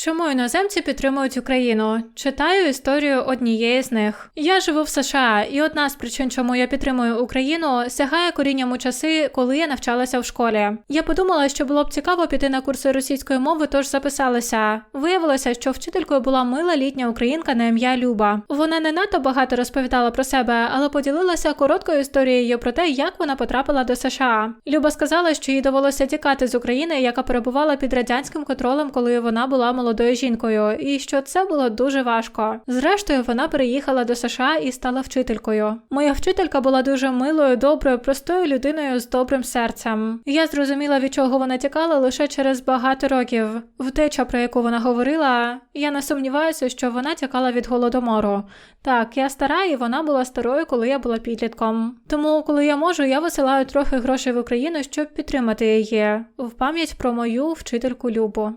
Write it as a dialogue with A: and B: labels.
A: Чому іноземці підтримують Україну? Читаю історію однієї з них. Я живу в США, і одна з причин, чому я підтримую Україну, сягає корінням у часи, коли я навчалася в школі. Я подумала, що було б цікаво піти на курси російської мови, тож записалася. Виявилося, що вчителькою була мила літня українка на ім'я Люба. Вона не надто багато розповідала про себе, але поділилася короткою історією про те, як вона потрапила до США. Люба сказала, що їй довелося тікати з України, яка перебувала під радянським контролем, коли вона була молодою жінкою, і що це було дуже важко. Зрештою, вона переїхала до США і стала вчителькою. Моя вчителька була дуже милою, доброю, простою людиною з добрим серцем. Я зрозуміла, від чого вона тікала лише через багато років. Втеча, про яку вона говорила, я не сумніваюся, що вона тікала від голодомору. Так, я стара, і вона була старою, коли я була підлітком. Тому, коли я можу, я висилаю трохи грошей в Україну, щоб підтримати її в пам'ять про мою вчительку Любу.